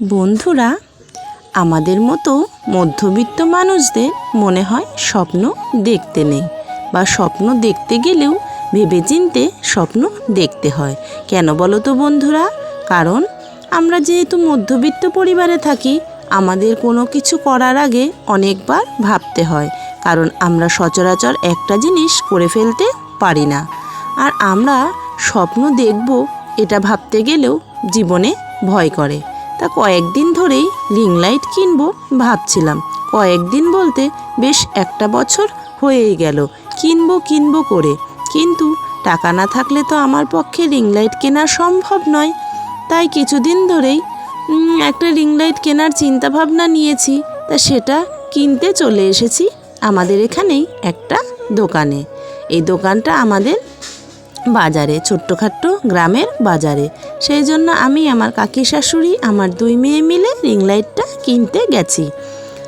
বন্ধুরা, আমাদের মতো মধ্যবিত্ত মানুষদের মনে হয় স্বপ্ন দেখতে নেই বা স্বপ্ন দেখতে গেলেও ভেবেচিন্তে স্বপ্ন দেখতে হয়। কেন বলো তো বন্ধুরা? কারণ আমরা যেহেতু মধ্যবিত্ত পরিবারে থাকি, আমাদের কোনো কিছু করার আগে অনেকবার ভাবতে হয়, কারণ আমরা সচরাচর একটা জিনিস করে ফেলতে পারি না। আর আমরা স্বপ্ন দেখব, এটা ভাবতে গেলেও জীবনে ভয় করে। তা কয়েকদিন ধরেই রিং লাইট কিনবো ভাবছিলাম। কয়েকদিন বলতে বেশ একটা বছর হয়েই গেল। কিনবো কিনবো করে। কিন্তু টাকা না থাকলে তো আমার পক্ষে রিং লাইট কেনা সম্ভব নয়। তাই কিছুদিন ধরেই একটা রিং লাইট কেনার চিন্তা ভাবনা নিয়েছি। তা সেটা কিনতে চলে এসেছি আমাদের এখানেই একটা দোকানে। এই দোকানটা আমাদের বাজারে, ছোট্টখাট্ট গ্রামের বাজারে। সেই জন্য আমি আমার কাকি শাশুড়ি, আমার দুই মেয়ে মিলে রিং লাইটটা কিনতে গেছি।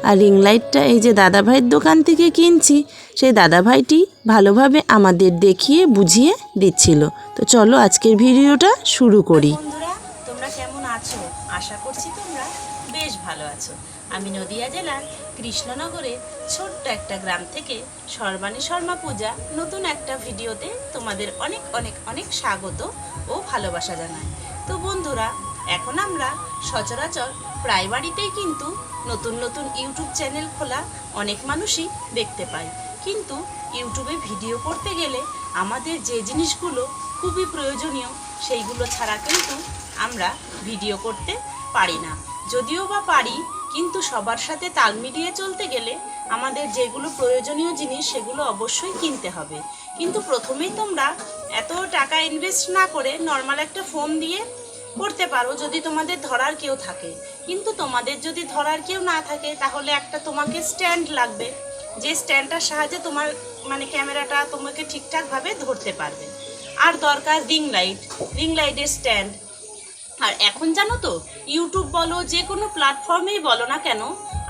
আর রিং লাইটটা এই যে দাদাভাইয়ের দোকান থেকে কিনছি, সেই দাদাভাইটি ভালোভাবে আমাদের দেখিয়ে, বুঝিয়ে দিচ্ছিল। তো চলো আজকের ভিডিওটা শুরু করি। তোমরা কেমন আছো? আশা করছি তোমরা বেশ ভালো আছো। আমি নদিয়া জেলার কৃষ্ণনগরে ছোট্ট একটা গ্রাম থেকে সর্বাণী শর্মা পূজা নতুন একটা ভিডিওতে তোমাদের অনেক অনেক অনেক স্বাগত ও ভালোবাসা জানাই। তো বন্ধুরা, এখন আমরা সচরাচর প্রায় বাড়িতেই কিন্তু নতুন নতুন ইউটিউব চ্যানেল খোলা অনেক মানুষই দেখতে পাই। কিন্তু ইউটিউবে ভিডিও করতে গেলে আমাদের যে জিনিসগুলো খুবই প্রয়োজনীয়, সেইগুলো ছাড়া কিন্তু আমরা ভিডিও করতে পারি না। যদিও বা পারি কিন্তু সবার সাথে তাল মিলিয়ে চলতে গেলে আমাদের যেগুলো প্রয়োজনীয় জিনিস সেগুলো অবশ্যই কিনতে হবে। কিন্তু প্রথমেই তোমরা এত টাকা ইনভেস্ট না করে নর্মাল একটা ফোন দিয়ে করতে পারো যদি তোমাদের ধরার কেউ থাকে। কিন্তু তোমাদের যদি ধরার কেউ না থাকে, তাহলে একটা তোমাকে স্ট্যান্ড লাগবে। যে স্ট্যান্ডটার সাহায্যে তোমার মানে ক্যামেরাটা তোমাকে ঠিকঠাকভাবে ধরতে পারবে। আর দরকার রিং লাইট রিং লাইটের স্ট্যান্ড আর এখন জানো তো ইউটিউব বলো, যে কোনো প্ল্যাটফর্মেই বলো না কেন,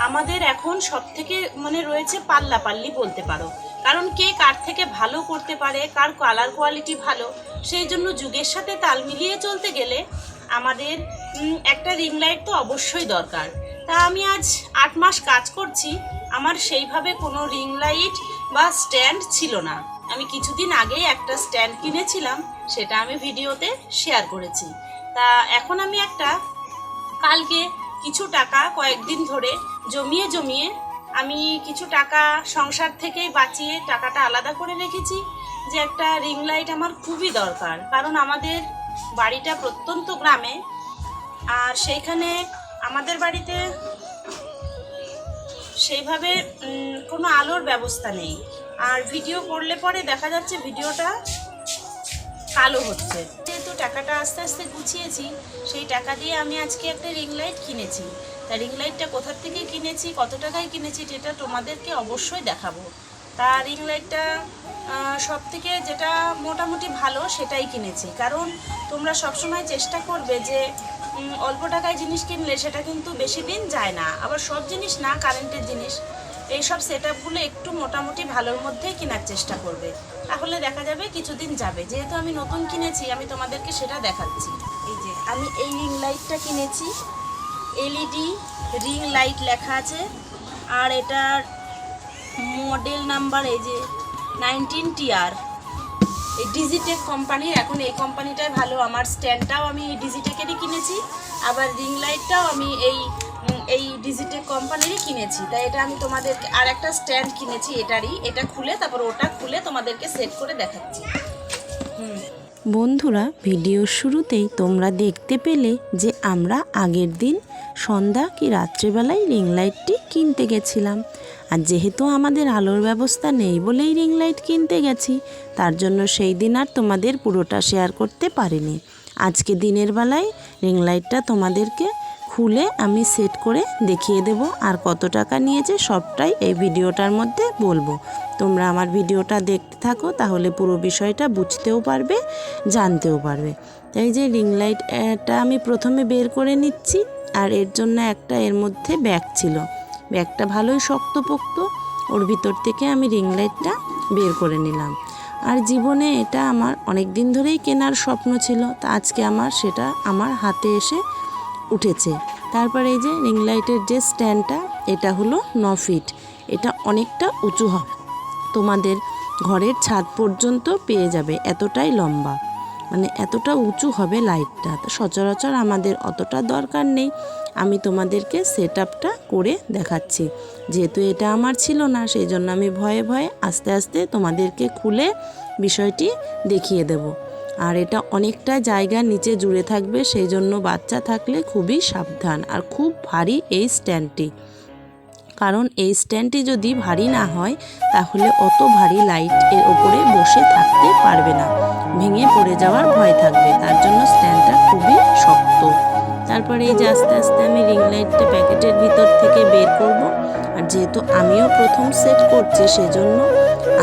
আমাদের এখন সব থেকে মানে রয়েছে পাল্লা পাল্লি বলতে পারো। কারণ কে কার থেকে ভালো করতে পারে, কার কালার কোয়ালিটি ভালো, সেই জন্য যুগের সাথে তাল মিলিয়ে চলতে গেলে আমাদের একটা রিং লাইট তো অবশ্যই দরকার। তা আমি আজ আট মাস কাজ করছি, আমার সেইভাবে কোনো রিং লাইট বা স্ট্যান্ড ছিল না। আমি কিছুদিন আগেই একটা স্ট্যান্ড কিনেছিলাম, সেটা আমি ভিডিওতে শেয়ার করেছি। তা এখন আমি একটা কালকে কিছু টাকা কয়েকদিন ধরে জমিয়ে জমিয়ে আমি কিছু টাকা সংসার থেকেই বাঁচিয়ে টাকাটা আলাদা করে রেখেছি যে একটা রিং লাইট আমার খুবই দরকার। কারণ আমাদের বাড়িটা প্রত্যন্ত গ্রামে আর সেইখানে আমাদের বাড়িতে সেইভাবে কোনো আলোর ব্যবস্থা নেই। আর ভিডিও করলে পরে দেখা যাচ্ছে ভিডিওটা কালো হচ্ছে। যেহেতু টাকাটা আস্তে আস্তে গুছিয়েছি, সেই টাকা দিয়ে আমি আজকে একটা রিং লাইট কিনেছি। তা রিং লাইটটা কোথার থেকে কিনেছি, কত টাকায় কিনেছি, সেটা তোমাদেরকে অবশ্যই দেখাবো। তা রিং লাইটটা সব থেকে যেটা মোটামুটি ভালো সেটাই কিনেছি। কারণ তোমরা সবসময় চেষ্টা করবে যে অল্প টাকায় জিনিস কিনলে সেটা কিন্তু বেশি দিন যায় না। আবার সব জিনিস না কারেন্টের জিনিস। এইসব সেট আপগুলো একটু মোটামুটি ভালোর মধ্যেই কেনার চেষ্টা করবে। তাহলে দেখা যাবে কিছুদিন যাবে। যেহেতু আমি নতুন কিনেছি, আমি তোমাদেরকে সেটা দেখাচ্ছি। এই যে, আমি এই রিং লাইটটা কিনেছি। এলইডি রিং লাইট লেখা আছে। আর এটার মডেল নাম্বার এই যে নাইনটিন টিআর এই ডিজিটেক কোম্পানির এখন এই কোম্পানিটাই ভালো। আমার স্ট্যান্ডটাও আমি এই ডিজিটেকেরই কিনেছি। আবার রিং লাইটটাও আমি এই এই ডিজিটেক কোম্পানিরই কিনেছি। তাই এটা আমি তোমাদেরকে আর একটা স্ট্যান্ড কিনেছি এটারই। এটা খুলে, তারপর ওটা খুলে তোমাদেরকে সেট করে দেখাচ্ছি। বন্ধুরা ভিডিওর শুরুতেই তোমরা দেখতে পেলে যে আমরা আগের দিন সন্ধ্যা কি রাত্রেবেলায় রিং লাইটটি কিনতে গেছিলাম। আর যেহেতু আমাদের আলোর ব্যবস্থা নেই বলেই রিং লাইট কিনতে গেছি, তার জন্য সেই দিন আর তোমাদের পুরোটা শেয়ার করতে পারিনি। আজকে দিনের বেলায় রিং লাইটটা তোমাদেরকে খুলে আমি সেট করে দেখিয়ে দেব আর কত টাকা নিয়েছে সবটাই এই ভিডিওটার মধ্যে বলব। তোমরা আমার ভিডিওটা দেখতে থাকো, তাহলে পুরো বিষয়টা বুঝতেও পারবে, জানতেও পারবে। তাই যে রিং লাইটটা আমি প্রথমে বের করে নিচ্ছি, আর এর জন্য একটা এর মধ্যে ব্যাগ ছিল। ব্যাগটা ভালোই শক্তপোক্ত, ওর ভিতর থেকে আমি রিং লাইটটা বের করে নিলাম। আর জীবনে এটা আমার অনেক দিন ধরেই কেনার স্বপ্ন ছিল, তা আজকে আমার, সেটা আমার হাতে এসে উঠেছে। তারপরে এই যে রিং লাইটের যে স্ট্যান্ডটা এটা হলো ন ফিট এটা অনেকটা উঁচু হবে তোমাদের ঘরের ছাদ পর্যন্ত পেয়ে যাবে, এতটাই লম্বা। মানে এতটা উঁচু হবে লাইটটা সচরাচর আমাদের অতটা দরকার নেই। আমি তোমাদেরকে সেট আপটা করে দেখাচ্ছি। যেহেতু এটা আমার ছিল না, সেই জন্য আমি ভয়ে ভয়ে আস্তে আস্তে তোমাদেরকে খুলে বিষয়টি দেখিয়ে দেব। আর এটা অনেকটা জায়গা নিচে জুড়ে থাকবে, সেই জন্য বাচ্চা থাকলে খুবই সাবধান আর খুব ভারী এই স্ট্যান্ডটি। কারণ এই স্ট্যান্ডটি যদি ভারী না হয়, তাহলে অত ভারী লাইটের ওপরে বসে থাকতে পারবে না। ভেঙে পড়ে যাওয়ার ভয় থাকবে, তার জন্য স্ট্যান্ডটা খুবই শক্ত। তারপরে এই যে আস্তে আস্তে আমি রিং লাইটটা প্যাকেটের ভিতর থেকে বের করব। আর যেহেতু আমিও প্রথম সেট করছি, সেজন্য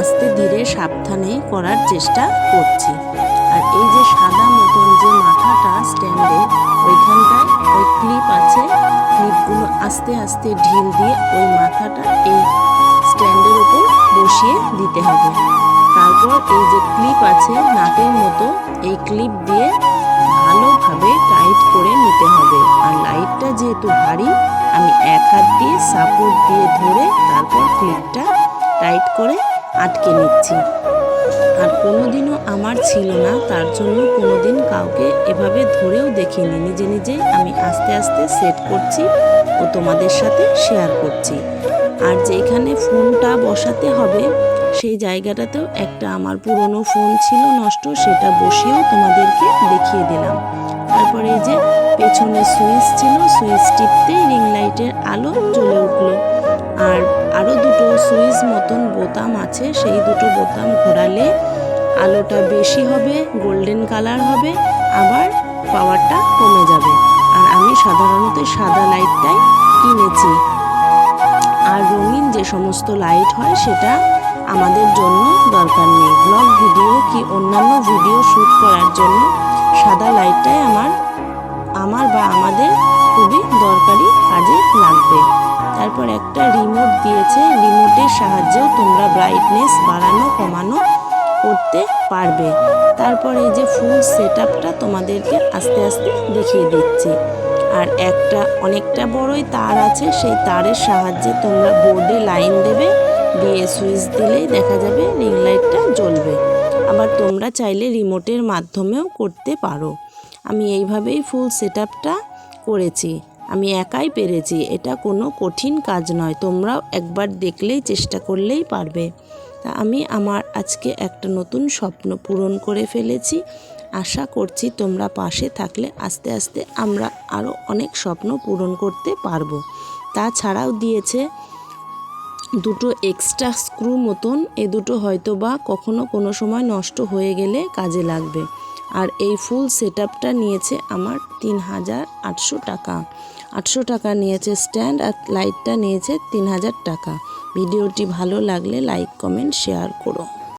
আস্তে ধীরে সাবধানেই করার চেষ্টা করছি। এই যে সাদা মতন যে মাথাটা স্ট্যান্ডে ওইখানটায় ওই ক্লিপ আছে। ক্লিপগুলো আস্তে আস্তে ঢিল দিয়ে ওই মাথাটা এই স্ট্যান্ডের উপর বসিয়ে দিতে হবে। তারপর এই যে ক্লিপ আছে নাটের মতো, এই ক্লিপ দিয়ে ভালোভাবে টাইট করে নিতে হবে। আর লাইটটা যেহেতু ভারী, আমি এক হাত দিয়ে সাপোর্ট দিয়ে ধরে তারপর ক্লিপটা টাইট করে আটকে নিচ্ছি। আর কোনোদিনও আমার ছিল না, তার জন্য কোনোদিন কাউকে এভাবে ধরেও দেখিনি। নিজে নিজে আমি আস্তে আস্তে সেট করছি ও তোমাদের সাথে শেয়ার করছি। আর যেখানে ফোনটা বসাতে হবে, সেই জায়গাটাতেও একটা আমার পুরনো ফোন ছিল নষ্ট, সেটা বসিয়েও তোমাদেরকে দেখিয়ে দিলাম। তারপরে এই যে পেছনে সুইচ ছিল, সুইচ টিপতেই রিং লাইটের আলো জ্বলে উঠল। আর সুইচ মতন বোতাম আছে, সেই দুটো বোতাম ঘোরালে আলোটা বেশি হবে, গোল্ডেন কালার হবে, আবার পাওয়ারটা কমে যাবে। আর আমি সাধারণত সাদা লাইটটাই কিনেছি। আর রঙিন যে সমস্ত লাইট হয়, সেটা আমাদের জন্য দরকার নেই। ব্লগ ভিডিও কি অন্যান্য ভিডিও শ্যুট করার জন্য সাদা লাইটটাই আমার আমার বা আমাদের খুবই দরকারি কাজে লাগবে। তারপর একটা রিমোট দিয়েছে। রিমোটের সাহায্যেও তোমরা ব্রাইটনেস বাড়ানো, কমানো করতে পারবে। তারপর এই যে ফুল সেট তোমাদেরকে আস্তে আস্তে দেখিয়ে দিচ্ছি। আর একটা অনেকটা বড়ই তার আছে। সেই তারের সাহায্যে তোমরা বোর্ডে লাইন দেবে, দিয়ে সুইচ দিলেই দেখা যাবে রিং লাইটটা জ্বলবে। আবার তোমরা চাইলে রিমোটের মাধ্যমেও করতে পারো। আমি এইভাবেই ফুল সেট করেছি। আমি একাই পেরেছি, এটা কোনো কঠিন কাজ নয়, তোমরাও একবার দেখলেই চেষ্টা করলেই পারবে। তা আমি আমার আজকে একটা নতুন স্বপ্ন পূরণ করে ফেলেছি, আশা করছি তোমরা পাশে থাকলে আস্তে আস্তে আমরা আরও অনেক স্বপ্ন পূরণ করতে পারব। তাছাড়াও দিয়েছে দুটো এক্সট্রা স্ক্রু মতন, এ দুটো হয়তো বা কখনো কোনো সময় নষ্ট হয়ে গেলে কাজে লাগবে। আর এই ফুল সেট নিয়েছে আমার তিন হাজার আটশো টাকা। আটশো টাকা নিয়েছে স্ট্যান্ড আর লাইটটা নিয়েছে তিন হাজার টাকা। ভিডিওটি ভালো লাগলে লাইক, কমেন্ট, শেয়ার করো।